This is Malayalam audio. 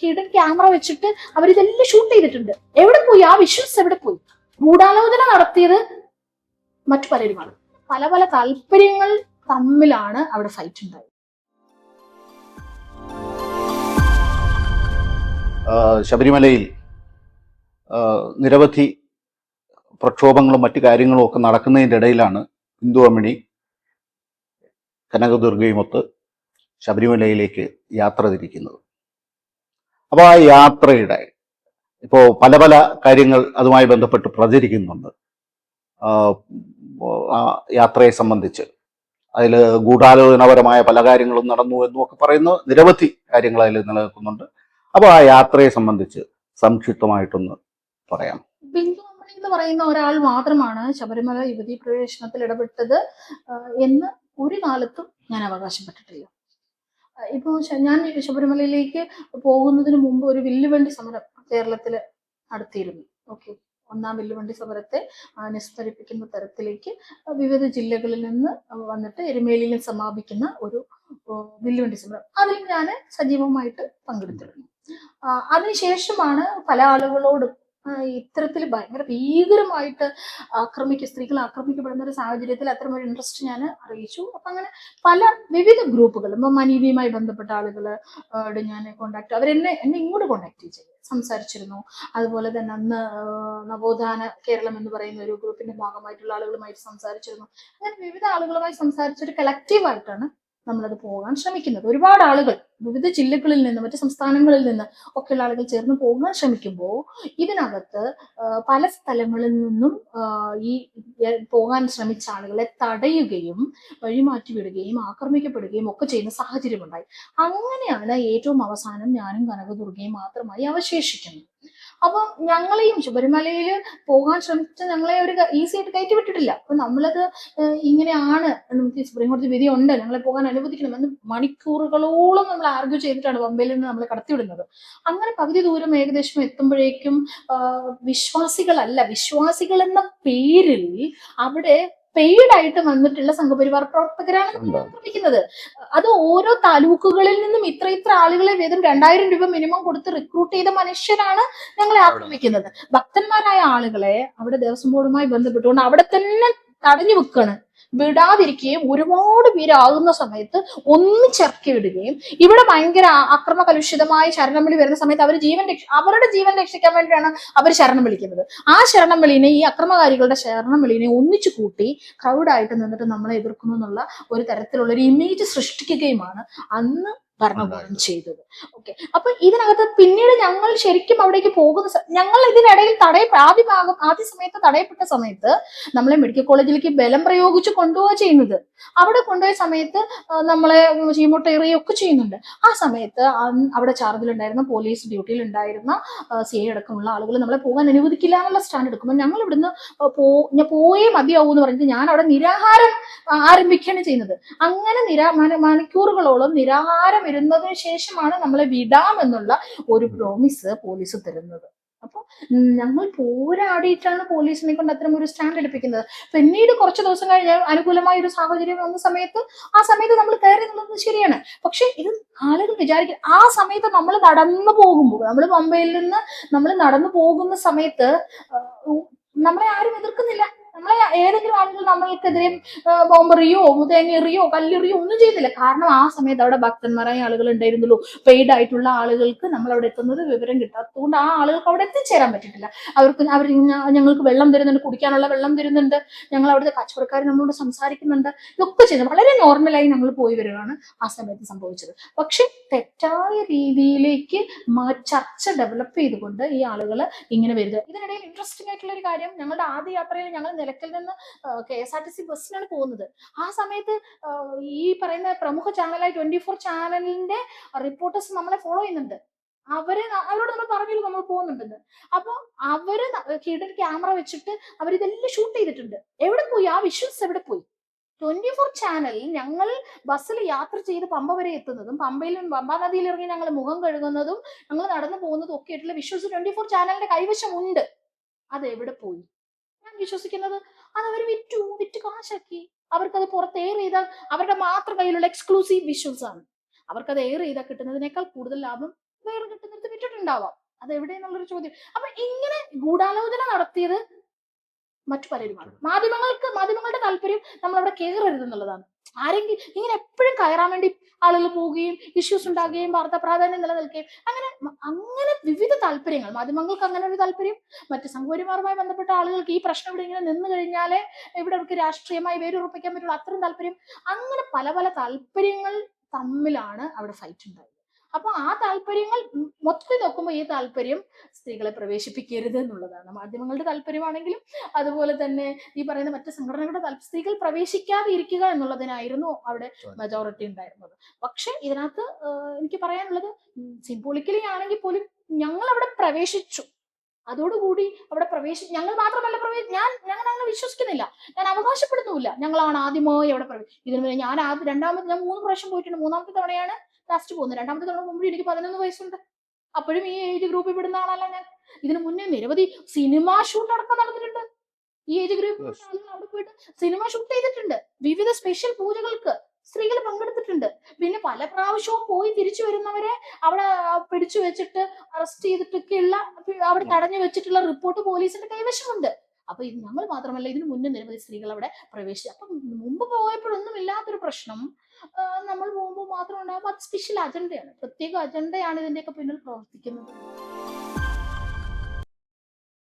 ഹിഡൻ ക്യാമറ വെച്ചിട്ട് അവരിതെല്ലാം ഷൂട്ട് ചെയ്തിട്ടുണ്ട്. എവിടെ പോയി? ആ വിഷ്വൽസ് എവിടെ പോയി? ഗൂഢാലോചന നടത്തിയത് മറ്റു പലരുമാണ്. പല പല താല്പര്യങ്ങൾ തമ്മിലാണ് അവിടെ ഫൈറ്റ് ഉണ്ടായത്. ശബരിമലയിൽ നിരവധി പ്രക്ഷോഭങ്ങളും മറ്റു കാര്യങ്ങളും ഒക്കെ നടക്കുന്നതിന്റെ ഇടയിലാണ് ഹിന്ദു അമ്മിണി കനകദുർഗയുമൊത്ത് ശബരിമലയിലേക്ക് യാത്ര തിരിക്കുന്നത്. അപ്പോൾ ആ യാത്രയുടെ ഇപ്പോ പല പല കാര്യങ്ങൾ അതുമായി ബന്ധപ്പെട്ട് പ്രചരിക്കുന്നുണ്ട്. യാത്രയെ സംബന്ധിച്ച്. അതിൽ ഗൂഢാലോചനാപരമായ പല കാര്യങ്ങളും നടന്നു എന്നും ഒക്കെ പറയുന്ന നിരവധി കാര്യങ്ങൾ അതിൽ നിലനിൽക്കുന്നുണ്ട്. അപ്പോൾ ആ യാത്രയെ സംബന്ധിച്ച് സംക്ഷിപ്തമായിട്ടൊന്ന് പറയാം. എന്ന് പറയുന്ന ഒരാൾ മാത്രമാണ് ശബരിമല യുവതി പ്രവേശനത്തിൽ ഇടപെട്ടത്. എന്ന് ഒരു കാലത്തും ഞാൻ അവകാശപ്പെട്ടിട്ടില്ല. ആ, ഇപ്പോ ഞാൻ ശബരിമലയിലേക്ക് പോകുന്നതിന് മുമ്പ് ഒരു വില്ലുവണ്ടി സമരം കേരളത്തിൽ നടത്തിയിരുന്നു. ഓക്കെ. ഒന്നാം വില്ലുവണ്ടി സമരത്തെ ആ, നിസ്തരിപ്പിക്കുന്ന തരത്തിലേക്ക് വിവിധ ജില്ലകളിൽ നിന്ന് വന്നിട്ട് എരുമേലിയിൽ സമാപിക്കുന്ന ഒരു വില്ലുവണ്ടി സമരം. അതിൽ ഞാൻ സജീവമായിട്ട് പങ്കെടുത്തിരുന്നു. അതിനുശേഷമാണ് പല ആളുകളോടും ഇത്തരത്തിൽ ഭയങ്കര ഭീകരമായിട്ട് ആക്രമിക്ക സ്ത്രീകൾ ആക്രമിക്കപ്പെടുന്ന ഒരു സാഹചര്യത്തിൽ അത്തരം ഒരു ഇൻട്രസ്റ്റ് ഞാൻ അറിയിച്ചു. അപ്പൊ അങ്ങനെ പല വിവിധ ഗ്രൂപ്പുകൾ ഇപ്പൊ മനീവിയുമായി ബന്ധപ്പെട്ട ആളുകൾ ഞാൻ കോണ്ടാക്ട് അവരെന്നെ എന്നെ ഇങ്ങോട്ട് കോണ്ടാക്ട് ചെയ്തു. സംസാരിച്ചിരുന്നു. അതുപോലെ തന്നെ അന്ന് നവോത്ഥാന കേരളം എന്ന് പറയുന്ന ഒരു ഗ്രൂപ്പിന്റെ ഭാഗമായിട്ടുള്ള ആളുകളുമായിട്ട് സംസാരിച്ചിരുന്നു. അങ്ങനെ വിവിധ ആളുകളുമായി സംസാരിച്ചൊരു കളക്റ്റീവായിട്ടാണ് നമ്മളത് പോകാൻ ശ്രമിക്കുന്നത്. ഒരുപാട് ആളുകൾ വിവിധ ജില്ലകളിൽ നിന്ന് മറ്റ് സംസ്ഥാനങ്ങളിൽ നിന്ന് ഒക്കെയുള്ള ആളുകൾ ചേർന്ന് പോകാൻ ശ്രമിക്കുമ്പോൾ ഇതിനകത്ത് പല സ്ഥലങ്ങളിൽ നിന്നും ഈ പോകാൻ ശ്രമിച്ച ആളുകളെ തടയുകയും വഴിമാറ്റി വിടുകയും ആക്രമിക്കപ്പെടുകയും ഒക്കെ ചെയ്യുന്ന സാഹചര്യം ഉണ്ടായി അങ്ങനെയാണ് ഏറ്റവും അവസാനം ഞാനും കനകദുർഗയും മാത്രമായി അവശേഷിക്കുന്നത്. അപ്പം ഞങ്ങളെയും ശബരിമലയിൽ പോകാൻ ശ്രമിച്ച ഞങ്ങളെ ഒരു ഈസി ആയിട്ട് കയറ്റി വിട്ടിട്ടില്ല. അപ്പൊ നമ്മളത് ഇങ്ങനെയാണ് നമുക്ക് സുപ്രീം കോടതി വിധി ഉണ്ട്. ഞങ്ങളെ പോകാൻ അനുവദിക്കണം എന്ന് മണിക്കൂറുകളോളം നമ്മൾ ആർഗ്യൂ ചെയ്തിട്ടാണ് ബോംബെയിൽ നിന്ന് നമ്മളെ കടത്തിവിടുന്നത് അങ്ങനെ പകുതി ദൂരം ഏകദേശം എത്തുമ്പോഴേക്കും വിശ്വാസികളല്ല വിശ്വാസികൾ എന്ന പേരിൽ അവിടെ പെയ്ഡ് ആയിട്ട് വന്നിട്ടുള്ള സംഘപരിവാർ പ്രവർത്തകരാണ് പ്രവർത്തിക്കുന്നത്. അത് ഓരോ താലൂക്കുകളിൽ നിന്നും ഇത്ര ഇത്ര ആളുകളെ വേദം രണ്ടായിരം രൂപ മിനിമം കൊടുത്ത് റിക്രൂട്ട് ചെയ്ത മനുഷ്യരാണ് ഞങ്ങളെ ആക്രമിക്കുന്നത്. ഭക്തന്മാരായ ആളുകളെ അവിടെ ദേവസ്വം ബോർഡുമായി ബന്ധപ്പെട്ടുകൊണ്ട് അവിടെ തന്നെ തടഞ്ഞു വെക്കാണ് വിടാതിരിക്കുകയും ഒരുപാട് പേരാകുന്ന സമയത്ത് ഒന്നിച്ചിറക്കി വിടുകയും ഇവിടെ ഭയങ്കര അക്രമ കലുഷിതമായ ശരണം വിളി വരുന്ന സമയത്ത് അവർ ജീവൻ രക്ഷ അവരുടെ ജീവൻ രക്ഷിക്കാൻ വേണ്ടിയാണ് അവർ ശരണം വിളിക്കുന്നത്. ആ ശരണം വിളിനെ ഈ അക്രമകാരികളുടെ ശരണം വിളിനെ ഒന്നിച്ചു കൂട്ടി ക്രൗഡായിട്ട് നിന്നിട്ട് നമ്മളെ എതിർക്കുന്നു എന്നുള്ള ഒരു തരത്തിലുള്ള ഒരു ഇമേജ് സൃഷ്ടിക്കുകയുമാണ്. അന്ന് ഭരണകൂടം ചെയ്തത്. ഓക്കെ അപ്പൊ ഇതിനകത്ത് പിന്നീട് ഞങ്ങൾ ശരിക്കും അവിടേക്ക് പോകുന്ന ഞങ്ങൾ ഇതിനിടയിൽ തടയ ആദ്യ ഭാഗം ആദ്യ സമയത്ത് തടയപ്പെട്ട സമയത്ത് നമ്മളെ മെഡിക്കൽ കോളേജിലേക്ക് ബലം പ്രയോഗിച്ച് കൊണ്ടുപോവുക ചെയ്യുന്നത്. അവിടെ കൊണ്ടുപോയ സമയത്ത് നമ്മളെ ചീമോട്ടേറിയൊക്കെ ചെയ്യുന്നുണ്ട്. ആ സമയത്ത് അവിടെ ചാർജിലുണ്ടായിരുന്ന പോലീസ് ഡ്യൂട്ടിയിൽ ഉണ്ടായിരുന്ന സി ഐ അടക്കമുള്ള ആളുകൾ നമ്മളെ പോകാൻ അനുവദിക്കില്ല എന്നുള്ള സ്റ്റാൻഡ് എടുക്കുമ്പോൾ ഞങ്ങൾ ഇവിടുന്ന് പോ ഞാൻ പോയേ മതിയാവൂ എന്ന് പറഞ്ഞിട്ട് ഞാൻ അവിടെ നിരാഹാരം ആരംഭിക്കുകയാണ് ചെയ്യുന്നത്. അങ്ങനെ നിരാ മണിക്കൂറുകളോളം നിരാഹാരം ഇരുന്നതിന് ശേഷമാണ് നമ്മളെ വിടാം എന്നുള്ള ഒരു പ്രോമിസ് പോലീസ് തരുന്നത്. അപ്പൊ ഉം, ഞങ്ങൾ പോരാടിയിട്ടാണ് പോലീസിനെ കൊണ്ട് അത്തരം ഒരു സ്റ്റാൻഡ് എടുപ്പിക്കുന്നത്. പിന്നീട് കുറച്ച് ദിവസം കഴിഞ്ഞ് അനുകൂലമായ ഒരു സാഹചര്യം വന്ന സമയത്ത് ആ സമയത്ത് നമ്മൾ കയറി എന്നുള്ളത് ശരിയാണ്. പക്ഷെ ഇത് ആളുകൾ വിചാരിക്കും ആ സമയത്ത് നമ്മൾ നടന്നു പോകുമ്പോൾ നമ്മൾ പമ്പയിൽ നിന്ന് നമ്മൾ നടന്നു പോകുന്ന സമയത്ത് നമ്മളെ ആരും എതിർക്കുന്നില്ല. നമ്മളെ ഏതെങ്കിലും ആളുകൾ നമ്മൾക്കെതിരെ ബോംബെറിയോ തേങ്ങയെറിയോ കല്ലെറിയോ ഒന്നും ചെയ്യുന്നില്ല. കാരണം ആ സമയത്ത് അവിടെ ഭക്തന്മാരായ ആളുകൾ ഉണ്ടായിരുന്നുള്ളൂ പെയ്ഡ് ആയിട്ടുള്ള ആളുകൾക്ക് നമ്മൾ അവിടെ എത്തുന്നത് വിവരം കിട്ടാത്തതുകൊണ്ട് ആ ആളുകൾക്ക് അവിടെ എത്തിച്ചേരാൻ പറ്റിയിട്ടില്ല അവർക്ക് അവർ ഞങ്ങൾക്ക് വെള്ളം തരുന്നുണ്ട് കുടിക്കാനുള്ള വെള്ളം തരുന്നുണ്ട്. ഞങ്ങൾ അവിടുത്തെ കച്ചവടക്കാർ നമ്മളോട് സംസാരിക്കുന്നുണ്ട്. ഇതൊക്കെ ചെയ്യുന്നത് വളരെ നോർമലായി ഞങ്ങൾ പോയി വരികയാണ് ആ സമയത്ത് സംഭവിച്ചത്. പക്ഷെ തെറ്റായ രീതിയിലേക്ക് ചർച്ച ഡെവലപ്പ് ചെയ്തുകൊണ്ട് ഈ ആളുകൾ ഇങ്ങനെ വരിക ഇതിനിടയിൽ ഇൻട്രസ്റ്റിംഗ് ആയിട്ടുള്ള ഒരു കാര്യം ഞങ്ങളുടെ ആദ്യ യാത്രയിൽ ഞങ്ങൾ നിലയ്ക്കൽ നിന്ന് K S R T C ബസ്സിനാണ് പോകുന്നത്. ആ സമയത്ത് ഈ പറയുന്ന പ്രമുഖ ചാനലായ ട്വന്റി ഫോർ ചാനലിന്റെ റിപ്പോർട്ടേഴ്സ് നമ്മളെ ഫോളോ ചെയ്യുന്നുണ്ട്. അവർ അവരോട് നമ്മൾ പറഞ്ഞില്ല നമ്മൾ പോകുന്നുണ്ടെന്ന്. അപ്പൊ അവർ ഹിഡൻ ക്യാമറ വെച്ചിട്ട് അവരിതെല്ലാം ഷൂട്ട് ചെയ്തിട്ടുണ്ട്. എവിടെ പോയി? ആ വിഷ്വൽസ് എവിടെ പോയി? ട്വന്റി ഫോർ ചാനൽ ഞങ്ങൾ ബസ്സിൽ യാത്ര ചെയ്ത് പമ്പ വരെ എത്തുന്നതും പമ്പയിൽ പമ്പാ നദിയിൽ ഇറങ്ങി ഞങ്ങൾ മുഖം കഴുകുന്നതും ഞങ്ങൾ നടന്നു പോകുന്നതും ഒക്കെ ആയിട്ടുള്ള വിഷ്വൽസ് ട്വന്റി ഫോർ ചാനലിന്റെ കൈവശമുണ്ട്. അത് എവിടെ പോയി? വിശ്വസിക്കുന്നത്? അത് അവർ വിറ്റു വിറ്റ് കാശാക്കി. അവർക്കത് പുറത്ത് എയർ ചെയ്താൽ അവരുടെ മാത്രം കയ്യിലുള്ള എക്സ്ക്ലൂസീവ് വിഷ്വൽസ് ആണ്. അവർക്കത് എയർ ചെയ്താൽ കിട്ടുന്നതിനേക്കാൾ കൂടുതൽ ലാഭം വേറെ കിട്ടുന്നിടത്ത് വിറ്റിട്ടുണ്ടാവാം. അത് എവിടെയെന്നുള്ളൊരു ചോദ്യം. അപ്പൊ ഇങ്ങനെ ഗൂഢാലോചന നടത്തിയത് മറ്റു പലരുമാണ് മാധ്യമങ്ങൾക്ക് മാധ്യമങ്ങളുടെ താല്പര്യം നമ്മളവിടെ കയറരുത് എന്നുള്ളതാണ്. ആരെങ്കിലും ഇങ്ങനെ എപ്പോഴും കയറാൻ വേണ്ടി ആളുകൾ പോവുകയും ഇഷ്യൂസ് ഉണ്ടാകുകയും വാർത്താ പ്രാധാന്യം നിലനിൽക്കുകയും അങ്ങനെ അങ്ങനെ വിവിധ താല്പര്യങ്ങൾ മാധ്യമങ്ങൾക്ക് അങ്ങനെ ഒരു താല്പര്യം മറ്റ് സംഘപരിമാറുമായി ബന്ധപ്പെട്ട ആളുകൾക്ക് ഈ പ്രശ്നം ഇവിടെ ഇങ്ങനെ നിന്ന് കഴിഞ്ഞാലേ ഇവിടെ അവർക്ക് രാഷ്ട്രീയമായി വേരുറപ്പിക്കാൻ പറ്റുള്ളൂ. അത്രയും താല്പര്യം. അങ്ങനെ പല പല താല്പര്യങ്ങൾ തമ്മിലാണ് അവിടെ ഫൈറ്റ് ഉണ്ടായത്. അപ്പൊ ആ താല്പര്യങ്ങൾ മൊത്തം മൊത്തത്തിൽ നോക്കുമ്പോൾ ഈ താല്പര്യം സ്ത്രീകളെ പ്രവേശിപ്പിക്കരുത് എന്നുള്ളതാണ്. മാധ്യമങ്ങളുടെ താല്പര്യമാണെങ്കിലും അതുപോലെ തന്നെ ഈ പറയുന്ന മറ്റു സംഘടനകളുടെ താല്പര്യം സ്ത്രീകൾ പ്രവേശിക്കാതെ ഇരിക്കുക എന്നുള്ളതിനായിരുന്നു അവിടെ മെജോറിറ്റി ഉണ്ടായിരുന്നത്. പക്ഷെ ഇതിനകത്ത് എനിക്ക് പറയാനുള്ളത് സിംബോളിക്കലി ആണെങ്കിൽ പോലും ഞങ്ങൾ അവിടെ പ്രവേശിച്ചു. അതോടുകൂടി അവിടെ പ്രവേശി ഞങ്ങൾ മാത്രമല്ല പ്രവേ ഞാൻ ഞങ്ങൾ അങ്ങനെ വിശ്വസിക്കുന്നില്ല. ഞാൻ അവകാശപ്പെടുന്നുമില്ല. ഞങ്ങളാണ് ആദ്യമായി അവിടെ പ്രവേശി ഇതിന് മുന്നേ ഞാൻ ആദ്യം രണ്ടാമത് ഞാൻ മൂന്ന് പ്രാവശ്യം പോയിട്ടുണ്ട്. മൂന്നാമത്തെ തവണയാണ് ലാസ്റ്റ് പോകുന്നത്. രണ്ടാമത്തെ തവണ പോകുമ്പോൾ എനിക്ക് പതിനൊന്ന് വയസ്സുണ്ട്. അപ്പോഴും ഈ ഏജ് ഗ്രൂപ്പിൽ പെടുന്ന ആളല്ല ഞാൻ. ഇതിനു മുന്നേ നിരവധി സിനിമ ഷൂട്ട് അടക്കം നടന്നിട്ടുണ്ട്. ഈ ഏജ് ഗ്രൂപ്പിൽ അവിടെ പോയിട്ട് സിനിമ ഷൂട്ട് ചെയ്തിട്ടുണ്ട്. വിവിധ സ്പെഷ്യൽ പൂജകൾക്ക് സ്ത്രീകൾ പങ്കെടുത്തിട്ടുണ്ട്. പിന്നെ പല പ്രാവശ്യവും പോയി തിരിച്ചു വരുന്നവരെ അവിടെ പിടിച്ചു വെച്ചിട്ട് അറസ്റ്റ് ചെയ്തിട്ടൊക്കെയുള്ള അവിടെ തടഞ്ഞു വെച്ചിട്ടുള്ള റിപ്പോർട്ട് പോലീസിന്റെ കൈവശമുണ്ട്. അപ്പൊ ഇത് ഞങ്ങൾ മാത്രമല്ല ഇതിന് മുന്നേ നിരവധി സ്ത്രീകൾ അവിടെ പ്രവേശിച്ചു. അപ്പം മുമ്പ് പോയപ്പോഴൊന്നും ഇല്ലാത്തൊരു പ്രശ്നം നമ്മൾ പോകുമ്പോൾ മാത്രം ഉണ്ടാകുമ്പോൾ അത് സ്പെഷ്യൽ അജണ്ടയാണ് പ്രത്യേക അജണ്ടയാണ് ഇതിന്റെയൊക്കെ പിന്നിൽ പ്രവർത്തിക്കുന്നത്.